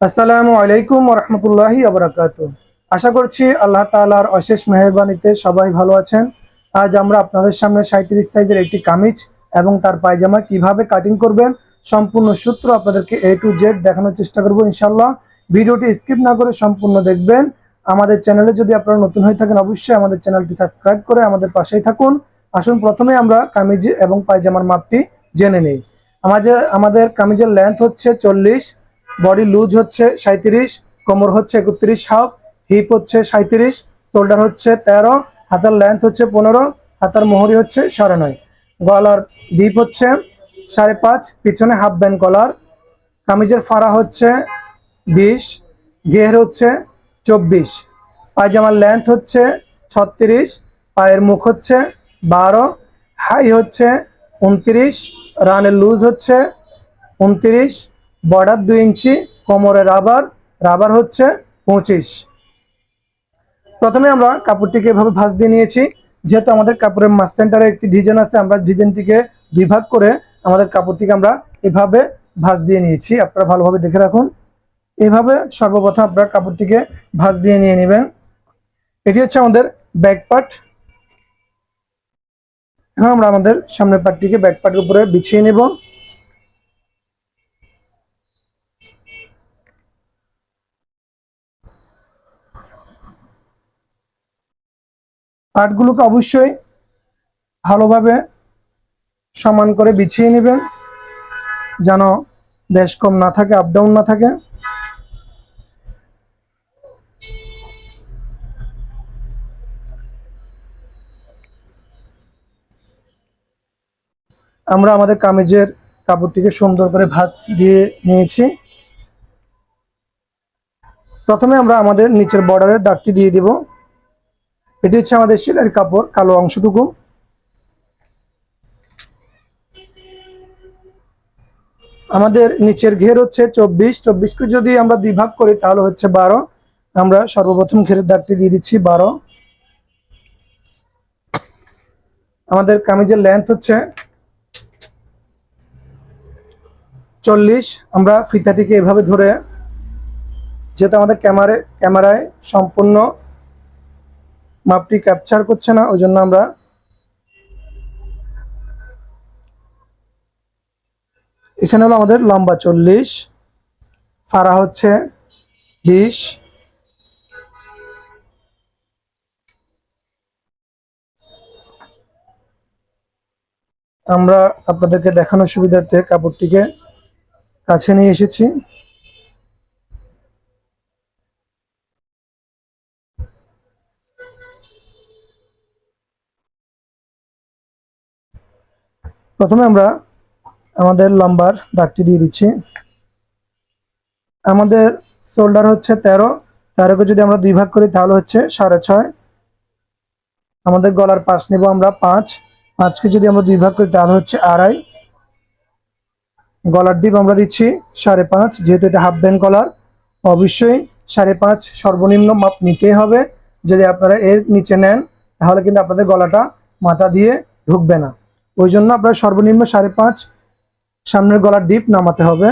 আসসালামু আলাইকুম রহমতুল্লাহি আবরাকাত আশা করছি আল্লাহ তাআলার অশেষ মেহরবানিতে সবাই ভালো আছেন। আজ আমরা আপনাদের সামনে সাঁত্রিশ সাইজের একটি কামিজ এবং তার পায়জামা কীভাবে কাটিং করবেন সম্পূর্ণ সূত্র আপনাদেরকে এ টু জেড দেখানোর চেষ্টা করব ইনশাল্লাহ ভিডিওটি স্কিপ না করে সম্পূর্ণ দেখবেন। আমাদের চ্যানেলে যদি আপনারা নতুন হয়ে থাকেন অবশ্যই আমাদের চ্যানেলটি সাবস্ক্রাইব করে আমাদের পাশেই থাকুন। আসুন প্রথমে আমরা কামিজ এবং পায়জামার মাপটি জেনে নিই। আমাদের আমাদের কামিজের লেন্থ হচ্ছে চল্লিশ বডি লুজ হচ্ছে সাঁত্রিশ কোমর হচ্ছে একত্রিশ হাফ, হিপ হচ্ছে সাঁত্রিশ শোল্ডার হচ্ছে তেরো, হাতার লেন্থ হচ্ছে পনেরো, হাতার মোহরি হচ্ছে সাড়ে নয়। গলার ডিপ হচ্ছে সাড়ে পাঁচ, পিছনে হাফ ব্যান্ড কলার কামিজের ফাড়া হচ্ছে বিশ, ঘের হচ্ছে চব্বিশ। পায়জামার লেন্থ হচ্ছে ছত্রিশ, পায়ের মুখ হচ্ছে বারো হাই হচ্ছে উনত্রিশ রানের লুজ হচ্ছে উনত্রিশ বর্ডার দুই ইঞ্চি, কোমরে রাবার রাবার হচ্ছে পঁচিশ। প্রথমে আমরা কাপড়টিকে এভাবে ভাঁজ দিয়ে নিয়েছি। যেহেতু আমাদের কাপড়ের মাস সেন্টারে একটি ডিজাইন আছে, আমরা ডিজাইনটিকে দুই ভাগ করে আমাদের কাপড়টিকে আমরা এভাবে ভাঁজ দিয়ে নিয়েছি। আপনারা ভালোভাবে দেখে রাখুন। এভাবে সর্বপ্রথম আপনারা কাপড়টিকে ভাঁজ দিয়ে নিয়ে নেবেন। এটি হচ্ছে আমাদের ব্যাক পার্ট। এখন আমরা আমাদের সামনের পার্টটিকে ব্যাক পার্টের উপরে বিছিয়ে নেব। পার্টগুলোকে অবশ্যই ভালোভাবে সমান করে বিছিয়ে নেবেন, যেন বেশ কম না থাকে আপ ডাউন না থাকে। আমরা আমাদের কামিজের কাপড়টিকে সুন্দর করে ভাঁজ দিয়ে নিয়েছি। প্রথমে আমরা আমাদের নিচের বর্ডারের দাগটি দিয়ে দিব। এটি হচ্ছে আমাদের সেলাইয়ের কাপড়, কালো অংশটুকু। আমাদের নিচের ঘের হচ্ছে চব্বিশ। চব্বিশকে যদি আমরা দুই ভাগ করি, তাহলে হচ্ছে বারো। আমরা সর্বপ্রথম ঘেরের দাগটি দিয়ে দিচ্ছি, বারো। আমাদের কামিজের লেন্থ হচ্ছে চল্লিশ। আমরা ফিতাটিকে এভাবে ধরে, যেহেতু আমাদের ক্যামেরায় ক্যামেরায় সম্পূর্ণ মাপটি ক্যাপচার করছে না ওই জন্য আমরা এখানে হলো আমাদের লম্বা চল্লিশ, ফাড়া হচ্ছে বিশ। আমরা আপনাদেরকে দেখানোর সুবিধার্থে কাপড়টিকে কাছে নিয়ে এসেছি। প্রথমে আমরা আমাদের লম্বার দাগটি দিয়ে দিচ্ছি। আমাদের শোল্ডার হচ্ছে তেরো। তেরোকে যদি আমরা দুই ভাগ করি, তাহলে হচ্ছে সাড়ে ছয়। আমাদের গলার পাশ নেব আমরা পাঁচ। পাঁচকে যদি আমরা দুই ভাগ করি, তাহলে হচ্ছে আড়াই। গলার ডিপ আমরা দিচ্ছি সাড়ে পাঁচ, যেহেতু এটা হাফ ব্যান্ড গলার অবশ্যই সাড়ে পাঁচ সর্বনিম্ন মাপ নিতেই হবে। যদি আপনারা এর নিচে নেন, তাহলে কিন্তু আপনাদের গলাটা মাথা দিয়ে ঢুকবে না। ওই জন্য আপনার সর্বনিম্ন সাড়ে পাঁচ সামনের গলার ডিপ নামাতে হবে।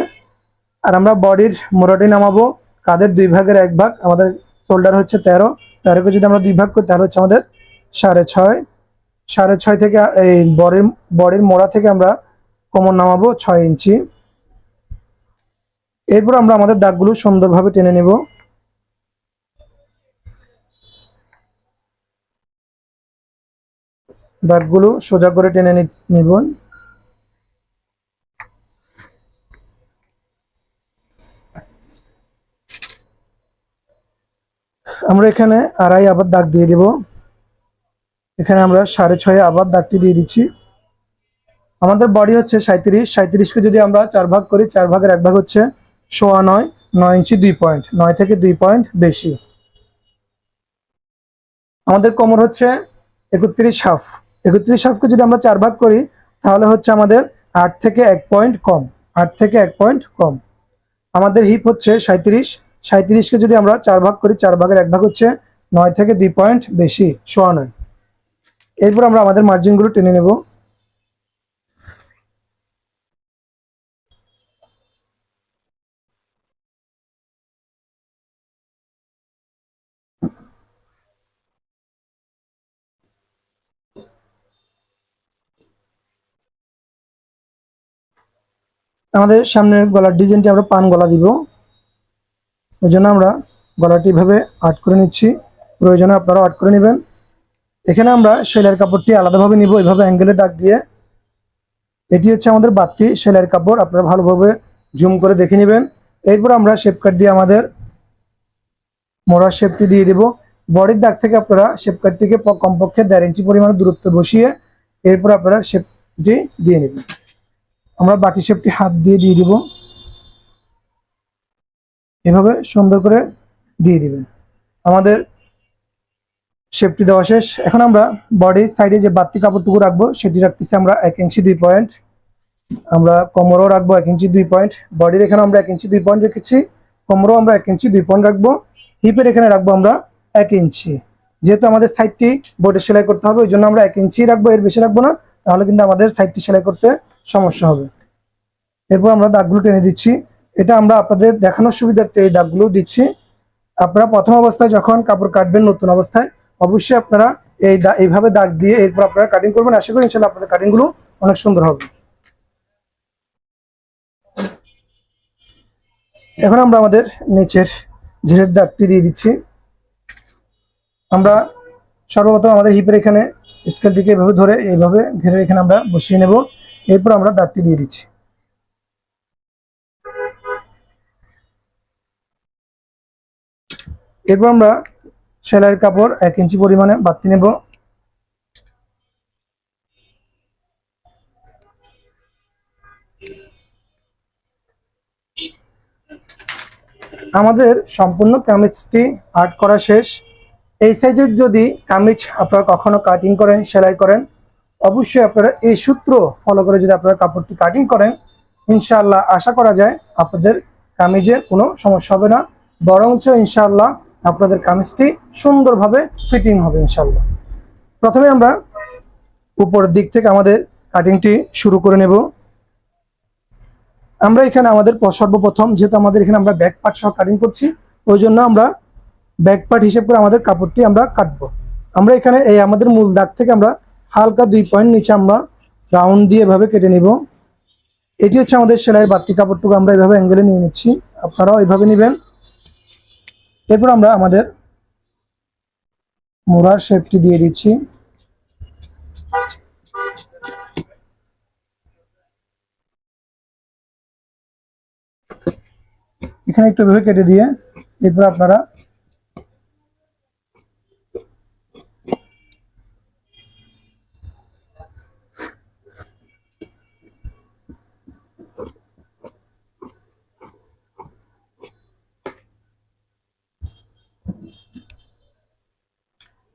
আর আমরা বডির মোটাটি নামাবো কাদের দুই ভাগের এক ভাগ, আমাদের শোল্ডার হচ্ছে তেরো, তেরোকে যদি আমরা দুই ভাগ করি, তাহলে হচ্ছে আমাদের সাড়ে ছয়। সাড়ে ছয় থেকে, এই বডির বডির মোড়া থেকে আমরা কোমর নামাবো ছয় ইঞ্চি। এরপর আমরা আমাদের দাগগুলো সুন্দরভাবে টেনে নেব। দাগগুলো সোজা করে টেনে নিব আমরা এখানে আড়াই আবার দাগ দিয়ে দেব। এখানে আমরা সাড়ে ছয়ে আবার দাগটি দিয়ে দিচ্ছি। আমাদের বডি হচ্ছে সাঁত্রিশ সাঁত্রিশকে যদি আমরা চার ভাগ করি, চার ভাগের এক ভাগ হচ্ছে সোয়া নয়। নয় ইঞ্চি দুই পয়েন্ট। নয় থেকে দুই পয়েন্ট বেশি। আমাদের কোমর হচ্ছে একত্রিশ হাফ। একত্রিশ হাফকে যদি আমরা চার ভাগ করি, তাহলে হচ্ছে আমাদের আট থেকে এক পয়েন্ট কম, আট থেকে এক পয়েন্ট কম। আমাদের হিপ হচ্ছে সাঁত্রিশ সাঁত্রিশকে যদি আমরা চার ভাগ করি, চার ভাগের এক ভাগ হচ্ছে নয় থেকে দুই পয়েন্ট বেশি সোয়া নয় এরপর আমরা আমাদের মার্জিনগুলো টেনে নেব। আমাদের সামনের গলার ডিজাইনটি আমরা পান গলা দিব। ওই জন্য আমরা গলাটি এভাবে আর্ট করে নিচ্ছি। প্রয়োজনে আপনারা আর্ট করে নেবেন। এখানে আমরা সেলাইয়ের কাপড়টি আলাদাভাবে নিব এইভাবে অ্যাঙ্গেলে দাগ দিয়ে। এটি হচ্ছে আমাদের বাতি সেলাইয়ের কাপড়, আপনারা ভালোভাবে জুম করে দেখে নেবেন। এরপর আমরা শেপ কাট দিয়ে আমাদের মোড়ার শেপটি দিয়ে দিব। বডির দাগ থেকে আপনারা শেপ কাটটিকে কমপক্ষে দেড় ইঞ্চি পরিমাণে দূরত্ব বসিয়ে এরপর আপনারা শেপটি দিয়ে নেবেন। আমরা বাকি শেপটি হাত দিয়ে দিয়ে দিব। এভাবে সুন্দর করে দিয়ে দিবেন। আমাদের শেপটি দেওয়া শেষ। এখন আমরা বডির সাইডে যে বাড়তি কাপড়টুকু রাখব, সেটি রাখতেছি আমরা এক ইঞ্চি দুই পয়েন্ট। আমরা কোমরও রাখব এক ইঞ্চি দুই পয়েন্ট। বডির এখানে আমরা এক ইঞ্চি দুই পয়েন্ট রেখেছি। কোমরও আমরা এক ইঞ্চি দুই পয়েন্ট রাখব। হিপের এখানে রাখব আমরা এক ইঞ্চি। যেহেতু আমাদের সাইডটি বোর্ডে সেলাই করতে হবে ওই জন্য আমরা এক ইঞ্চি রাখব, এর বেশি রাখব না, তাহলে কিন্তু আমাদের সাইডটি সেলাই করতে সমস্যা হবে। এরপর আমরা দাগগুলো টেনে দিচ্ছি। এটা আমরা আপনাদের দেখানোর সুবিধার্থে এই দাগগুলো দিচ্ছি। আপনারা প্রথম অবস্থায় যখন কাপড় কাটবেন নতুন অবস্থায়, অবশ্যই আপনারা এই এইভাবে দাগ দিয়ে এরপর আপনারা কাটিং করবেন। আশা করি ইনশাল্লাহ আপনাদের কাটিংগুলো অনেক সুন্দর হবে। এখন আমরা আমাদের নিচের ঘিরের দাগটি দিয়ে দিচ্ছি। আমরা সর্বপ্রথম আমাদের হিপের এখানে স্কেলটিকে এভাবে ধরে এইভাবে ঘিরের এখানে আমরা বসিয়ে নেব। এরপর আমরা দাগটি দিয়ে দিচ্ছি। এরপর আমরা সেলাইয়ের কাপড় এক ইঞ্চি পরিমাণে বাড়তি নেব। আমাদের সম্পূর্ণ কামিজটি আর্ট করা শেষ। এই সাইজের যদি কামিজ আপনারা কখনো কাটিং করেন, সেলাই করেন, অবশ্যই আপনারা এই সূত্র ফলো করে যদি আপনারা কাপড়টি কাটিং করেন, ইনশাআল্লাহ আশা করা যায় আপনাদের কামিজে কোনো সমস্যা হবে না। বরঞ্চ ইনশাআল্লাহ আপনাদের কামিজটি সুন্দরভাবে ফিটিং হবে ইনশাআল্লাহ। প্রথমে আমরা উপরের দিক থেকে আমাদের কাটিংটি শুরু করে নেব। আমরা এখানে আমাদের সর্বপ্রথম যেহেতু আমাদের এখানে আমরা ব্যাক পার্ট সহ কাটিং করছি, ওই জন্য আমরা ব্যাক পার্ট হিসেব করে আমাদের কাপড়টি আমরা কাটবো। আমরা এখানে এই আমাদের মূল দাগ থেকে আমরা হালকা দুই পয়েন্ট নিচে আমরা রাউন্ড দিয়ে এভাবে কেটে নিব। এটি হচ্ছে আমাদের সেলাইয়ের বাড়তি কাপড়টুকু, আমরা এভাবে অ্যাঙ্গেলে নিয়ে নিচ্ছি। আপনারাও এইভাবে নেবেন। এরপর আমরা আমাদের মোড়ার শেপটি দিয়ে দিচ্ছি। এখানে একটু এভাবে কেটে দিয়ে এরপর আপনারা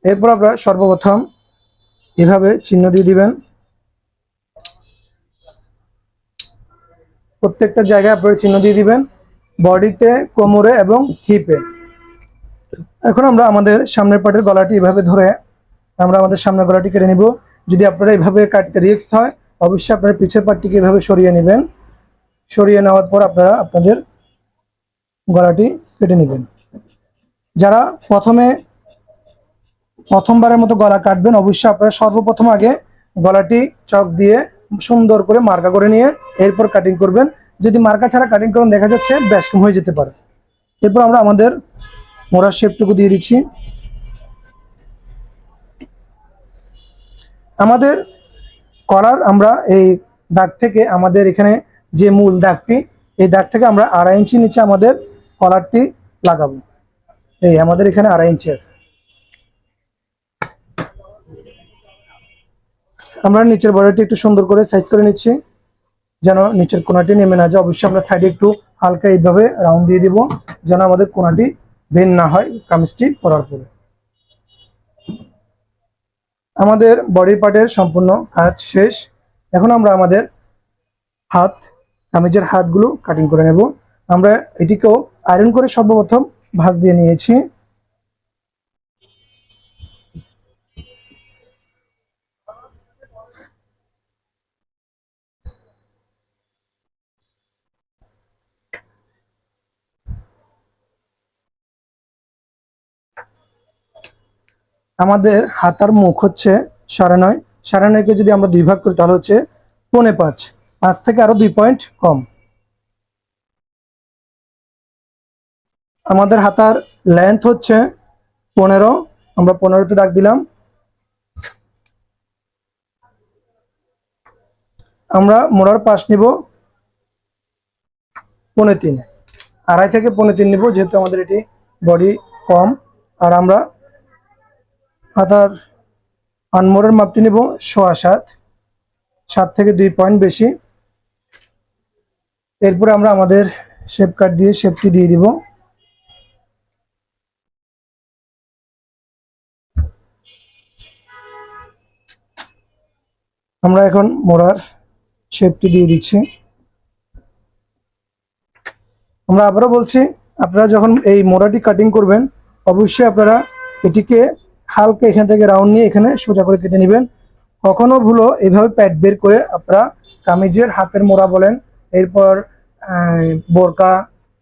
এরপর আপনারা সর্বপ্রথম এভাবে চিহ্ন দিয়ে দিবেন। প্রত্যেকটা জায়গায় আপনারা চিহ্ন দিয়ে দিবেন, বডিতে, কোমরে এবং হিপে এখন আমরা আমাদের সামনের পাটের গলাটি এভাবে ধরে আমরা আমাদের সামনের গলাটি কেটে নিব। যদি আপনারা এভাবে কাটতে রিক্স হয়, অবশ্যই আপনারা পিছের পাটটিকে এভাবে সরিয়ে নেবেন। সরিয়ে নেওয়ার পর আপনারা আপনাদের গলাটি কেটে নেবেন। যারা প্রথমে প্রথমবারের মতো গলা কাটবেন। অবশ্যই আপনারা সর্বপ্রথম আগে গলাটি চক দিয়ে সুন্দর করে মার্কা করে নিয়ে এরপর কাটিং করবেন। যদি মার্কা ছাড়া কাটিং করেন, দেখা যাচ্ছে ব্যাসকম হয়ে যেতে পারে। এরপর আমরা আমাদের মোড়ার শেপটুকু দিয়ে দিচ্ছি। আমাদের কলার আমরা এই দাগ থেকে আমাদের এখানে যে মূল দাগটি, এই দাগ থেকে আমরা আড়াই ইঞ্চি নিচে আমাদের কলারটি লাগাবো। এই আমাদের এখানে আড়াই ইঞ্চি আছে। আমরা নিচের বর্ডারটি একটু সুন্দর করে সাইজ করে নিচ্ছি। যেন নিচের কোনাটি নেমে না যায়। অবশ্যই আমরা সাইডে একটু হালকা এইভাবে রাউন্ড দিয়ে দিব, যেন আমাদের কোনাটি বেন না হয় কামিজটি পরার পরে। আমাদের বডি পার্টের সম্পূর্ণ কাজ শেষ। এখন আমরা আমাদের হাত, কামিজের হাতগুলো কাটিং করে নেব। আমরা এটিকেও আয়রন করে সর্বপ্রথম ভাঁজ দিয়ে নিয়েছি। আমাদের হাতার মুখ হচ্ছে সাড়ে নয়। সাড়ে নয়কে যদি আমরা দুই ভাগ করি, তাহলে হচ্ছে পৌনে পাঁচ। পাঁচ থেকে আরও দুই পয়েন্ট কম। আমাদের হাতার লেন্থ হচ্ছে পনেরো। আমরা পনেরোতে দাগ দিলাম। আমরা মোড়ার পাশ নিব পনে তিন। আড়াই থেকে পনে তিন নিব, যেহেতু আমাদের এটি বডি কম। আর আমরা হাতার আনমোড়ের মাপটি নিব সোয়া সাত সাত থেকে দুই পয়েন্ট বেশি। এরপরে আমরা আমাদের শেপ কাট দিয়ে শেপটি দিয়ে দিব। আমরা এখন মোড়ার শেপটি দিয়ে দিচ্ছি। আমরা আবারও বলছি, আপনারা যখন এই মোড়াটি কাটিং করবেন, অবশ্যই আপনারা এটিকে হালকা এখান থেকে রাউন্ড নিয়ে এখানে সোজা করে কেটে নেবেন। কখনো ভুলো এইভাবে প্যাড বের করে আপনারা কামিজের হাতের মোড়া বলেন। এরপর বোরকা,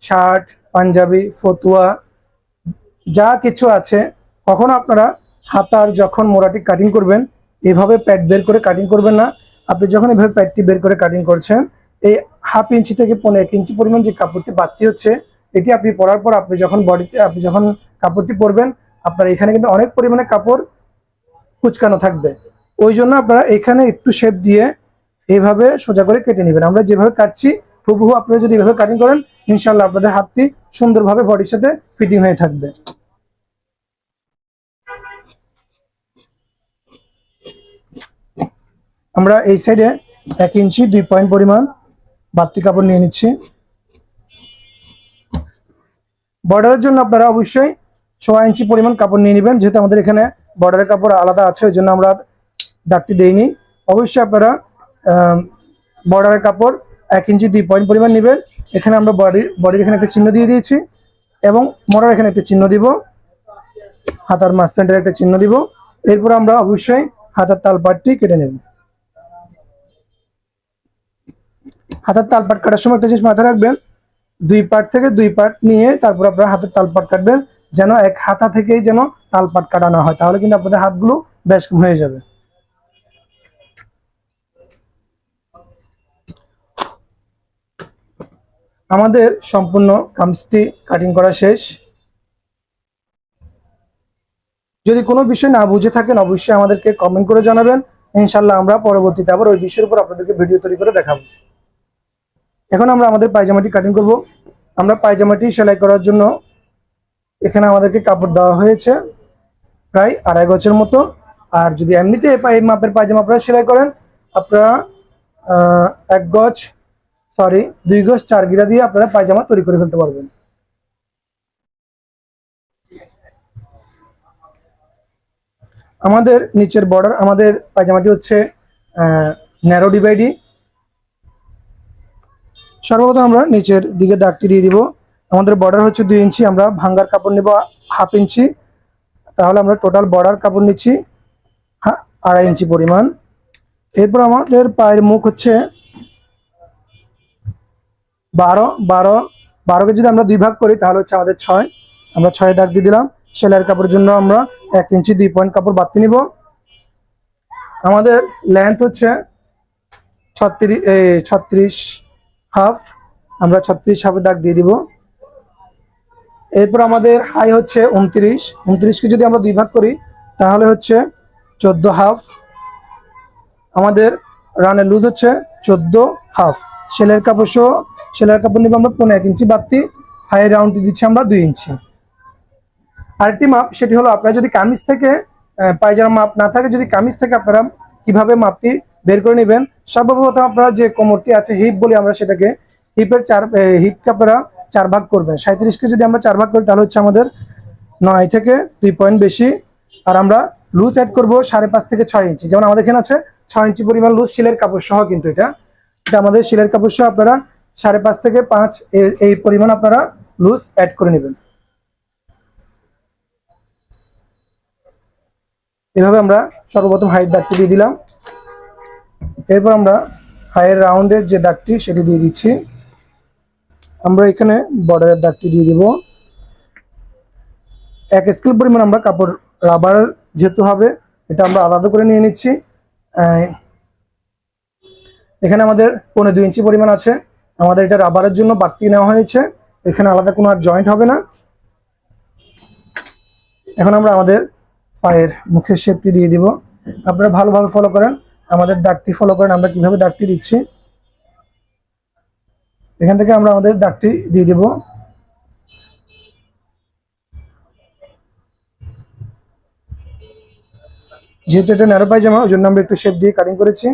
শার্ট, পাঞ্জাবি, ফতুয়া, যা কিছু আছে, কখনো আপনারা হাতার যখন মোড়াটি কাটিং করবেন, এভাবে প্যাড বের করে কাটিং করবেন না। আপনি যখন এভাবে প্যাডটি বের করে কাটিং করছেন, এই হাফ ইঞ্চি থেকে পনেরো এক ইঞ্চি পরিমাণ যে কাপড়টি বাড়তি হচ্ছে, এটি আপনি পরার পর আপনি যখন বডিতে আপনি যখন কাপড়টি পরবেন আপনার এখানে কিন্তু অনেক পরিমাণে কাপড় কুচকানো থাকবে। ওই জন্য আপনারা এখানে একটু শেপ দিয়ে এইভাবে সোজা করে কেটে নেবেন। আমরা যেভাবে কাটছি, হুবহু আপনারা যদি এভাবে কাটিং করেন ইনশাল্লাহ আপনাদের হাতটি সুন্দরভাবে বডির সাথে ফিটিং হয়ে থাকবে। আমরা এই সাইডে এক ইঞ্চি, দুই পয়েন্ট পরিমাণ বাড়তি কাপড় নিয়ে নিচ্ছি। বর্ডারের জন্য আপনারা অবশ্যই ছয় ইঞ্চি পরিমাণ কাপড় নিয়ে নেবেন, যেহেতু আমাদের এখানে বর্ডারের কাপড় আলাদা আছে, ওই জন্য আমরা দাগটি দেইনি। অবশ্যই আপনারা বর্ডারের কাপড় এক ইঞ্চি দুই পয়েন্ট পরিমাণ নেবেন। এখানে আমরা বডির বডির এখানে একটা চিহ্ন দিয়ে দিয়েছি এবং মোড়ার এখানে একটা চিহ্ন দিব। হাতার মাছ সেন্টারে একটা চিহ্ন দিব। এরপর আমরা অবশ্যই হাতার তালপাটটি কেটে নেব। হাতের তালপাট কাটার সময় একটা জিনিস মাথায় রাখবেন, দুই পার্ট থেকে দুই পার্ট নিয়ে তারপর আপনারা হাতের তালপাট কাটবেন। যেন এক হাতা থেকেই যেন তালপাট কাটা না হয়, তাহলে কিন্তু আপনাদের হাতগুলো বেশ হয়ে যাবে। আমাদের সম্পূর্ণ কামসটি কাটিং করা শেষ। যদি কোনো বিষয় না বুঝে থাকেন, অবশ্যই আমাদেরকে কমেন্ট করে জানাবেন। ইনশাল্লাহ আমরা পরবর্তীতে আবার ওই বিষয়ের উপর আপনাদেরকে ভিডিও তৈরি করে দেখাবো। এখন আমরা আমাদের পায়জামাটি কাটিং করব। আমরা পায়জামাটি সেলাই করার জন্য এখানে আমাদেরকে কাপড় দেওয়া হয়েছে, প্রায় আড়াই গজের মতো। আর যদি এমনিতে এই মাপের পায়জামা আপনারা সেলাই করেন, আপনারা এক গজ সরি দুই গজ চার গিরা দিয়ে আপনারা পায়জামা তৈরি করে ফেলতে পারবেন। আমাদের নিচের বর্ডার আমাদের পায়জামাটি হচ্ছে ন্যারো ডিভাইডি সর্বপ্রথম আমরা নিচের দিকে দাগটি দিয়ে দিব। আমাদের বর্ডার হচ্ছে দুই ইঞ্চি, আমরা ভাঙ্গার কাপড় নেব হাফ ইঞ্চি। তাহলে আমরা টোটাল বর্ডার কাপড় নিচ্ছি হ্যাঁ আড়াই ইঞ্চি পরিমাণ। এরপর আমাদের পায়ের মুখ হচ্ছে বারো বারো, বারোকে যদি আমরা দুই ভাগ করি, তাহলে হচ্ছে আমাদের ছয়। আমরা ছয় দাগ দিয়ে দিলাম, সেলাইয়ের কাপড়ের জন্য আমরা এক ইঞ্চি দুই পয়েন্ট কাপড় বাড়তি নিব। আমাদের লেন্থ হচ্ছে ছত্রিশ ছত্রিশ হাফ আমরা ছত্রিশ হাফে দাগ দিয়ে দিব। এরপর আমাদের হাই হচ্ছে উনত্রিশ। উনত্রিশকে যদি আমরা দুই ভাগ করি, তাহলে হচ্ছে চোদ্দ হাফ। আমাদের রানের লুজ হচ্ছে চোদ্দ হাফ। সেলের কাপড় সহ, সেলের কাপড় নিব আমরা পনেরো এক ইঞ্চি বাড়তি। হাই রাউন্ডটি দিচ্ছি আমরা দুই ইঞ্চি। আরেকটি মাপ, সেটি হলো আপনারা যদি কামিজ থেকে পায়জামা মাপ না থাকে, যদি কামিজ থেকে আপনারা কীভাবে মাপটি বের করে নেবেন? সর্বপ্রথম আপনারা যে কোমরটি আছে, হিপ বলি আমরা সেটাকে, হিপের চার হিপকে আপনারা চার ভাগ করবেন সাঁত্রিশকে যদি আমরা চার ভাগ করি, তাহলে হচ্ছে আমাদের নয় থেকে দুই পয়েন্ট বেশি। আর আমরা লুজ অ্যাড করব সাড়ে পাঁচ থেকে ছয় ইঞ্চি। যেমন আমাদের এখানে আছে ছয় ইঞ্চি পরিমাণ লুজ শিলের কাপড় সহ কিন্তু এটা। এটা আমাদের শিলের কাপড় সহ আপনারা সাড়ে পাঁচ থেকে পাঁচ এই পরিমাণ আপনারা লুজ অ্যাড করে নেবেন। এভাবে আমরা সর্বপ্রথম হাইট দাগটি দিয়ে দিলাম। এরপর আমরা হাইয়ের রাউন্ডের যে দাগটি, সেটি দিয়ে দিচ্ছি। আমরা এখানে বর্ডারের দাগটি দিয়ে দিব। এক স্কেল পরিমাণ আমরা কাপড় রাবার যেহেতু হবে, এটা আমরা আলাদা করে নিয়ে নিচ্ছি। এখানে আমাদের পনেরো দুই ইঞ্চি পরিমাণ আছে। আমাদের এটা রাবারের জন্য বাড়তি নেওয়া হয়েছে। এখানে আলাদা কোনো আর জয়েন্ট হবে না। এখন আমরা আমাদের পায়ের মুখের শেপটি দিয়ে দিব। আপনারা ভালোভাবে ফলো করেন। আমাদের দাগটি ফলো করেন। আমরা কীভাবে দাগটি দিচ্ছি? এখান থেকে আমরা আমাদের দাগটি দিয়ে দিব। যেহেতু এটা ন্যারো পায়জামা ওই জন্য আমরা একটু শেপ দিয়ে কাটিং করেছি।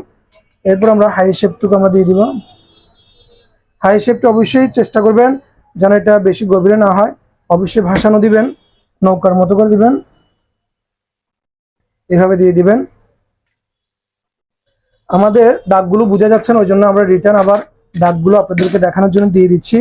এরপর আমরা হাই শেপটুকু আমরা দিয়ে দিব। হাই শেপটা অবশ্যই চেষ্টা করবেন যেন এটা বেশি গভীরে না হয়। অবশ্যই ভাসানো দিবেন, নৌকার মতো করে দিবেন। এভাবে দিয়ে দিবেন। আমাদের দাগগুলো বোঝা যাচ্ছে না, ওই জন্য আমরা রিটার্ন আবার দাগগুলো আপনাদেরকে দেখানোর জন্য দিয়ে দিচ্ছি।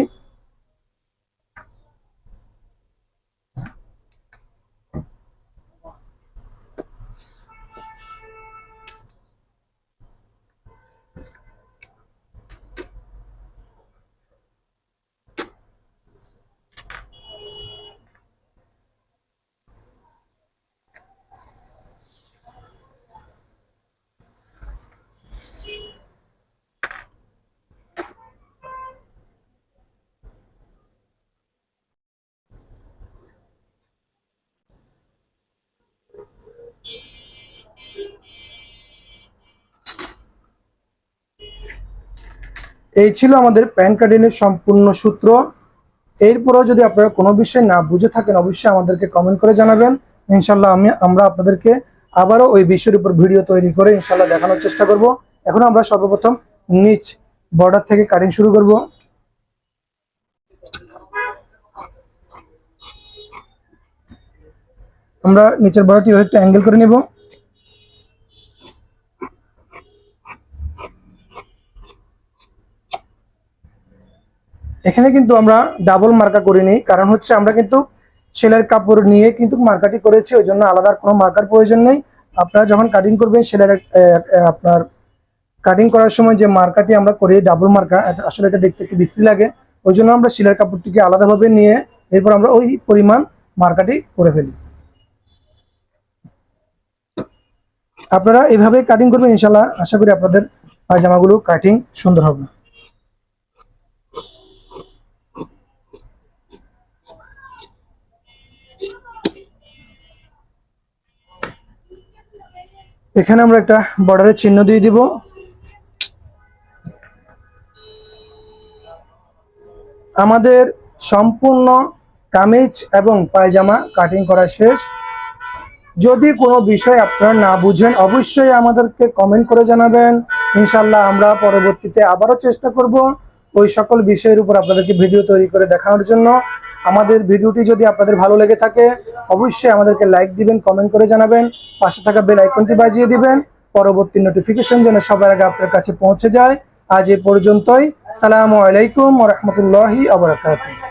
এই ছিল আমাদের প্যান কার্ডিনের সম্পূর্ণ সূত্র। এরপরেও যদি আপনারা কোনো বিষয় না বুঝে থাকেন, অবশ্যই আমাদেরকে কমেন্ট করে জানাবেন। ইনশাল্লাহ আমি, আমরা আপনাদেরকে আবারও ওই বিষয়ের উপর ভিডিও তৈরি করে ইনশাল্লাহ দেখানোর চেষ্টা করব। এখন আমরা সর্বপ্রথম নিচ বর্ডার থেকে কাটিং শুরু করব। আমরা নিচের বর্ডারটি একটু অ্যাঙ্গেল করে নেব। এখানে কিন্তু আমরা ডাবল মার্কা করিনি, কারণ হচ্ছে আমরা কিন্তু সেলের কাপড় নিয়ে কিন্তু মার্কাটি করেছি, ওই জন্য আলাদা কোনো মার্কার প্রয়োজন নেই। আপনারা যখন কাটিং করবেন সেলের আপনার কাটিং করার সময় যে মার্কাটি আমরা করি ডাবল মার্কা আসলে এটা দেখতে একটু বিশ্রী লাগে, ওই জন্য আমরা শিলের কাপড়টিকে আলাদাভাবে নিয়ে এরপর আমরা ওই পরিমাণ মার্কাটি করে ফেলি। আপনারা এভাবে কাটিং করবেন ইনশাল্লাহ আশা করি আপনাদের পায়জামাগুলো কাটিং সুন্দর হবে। এখানে আমরা একটা বর্ডারের চিহ্ন দিয়ে দিব। আমাদের সম্পূর্ণ কামিজ এবং পায়জামা কাটিং করা শেষ। যদি কোনো বিষয় আপনারা না বুঝেন, অবশ্যই আমাদেরকে কমেন্ট করে জানাবেন। ইনশাল্লাহ আমরা পরবর্তীতে আবারও চেষ্টা করব ওই সকল বিষয়ের উপর আপনাদেরকে ভিডিও তৈরি করে দেখানোর জন্য। আমাদের ভিডিওটি যদি আপনাদের ভালো লেগে থাকে, অবশ্যই আমাদেরকে লাইক দিবেন কমেন্ট করে জানাবেন, পাশে থাকা বেল আইকনটি বাজিয়ে দিবেন। পরবর্তী নোটিফিকেশন যেন সবার আগে আপনার কাছে পৌঁছে যায়। আজ এ পর্যন্তই। সালামু আলাইকুম রহমতুল্লাহি আবরাকাতুহ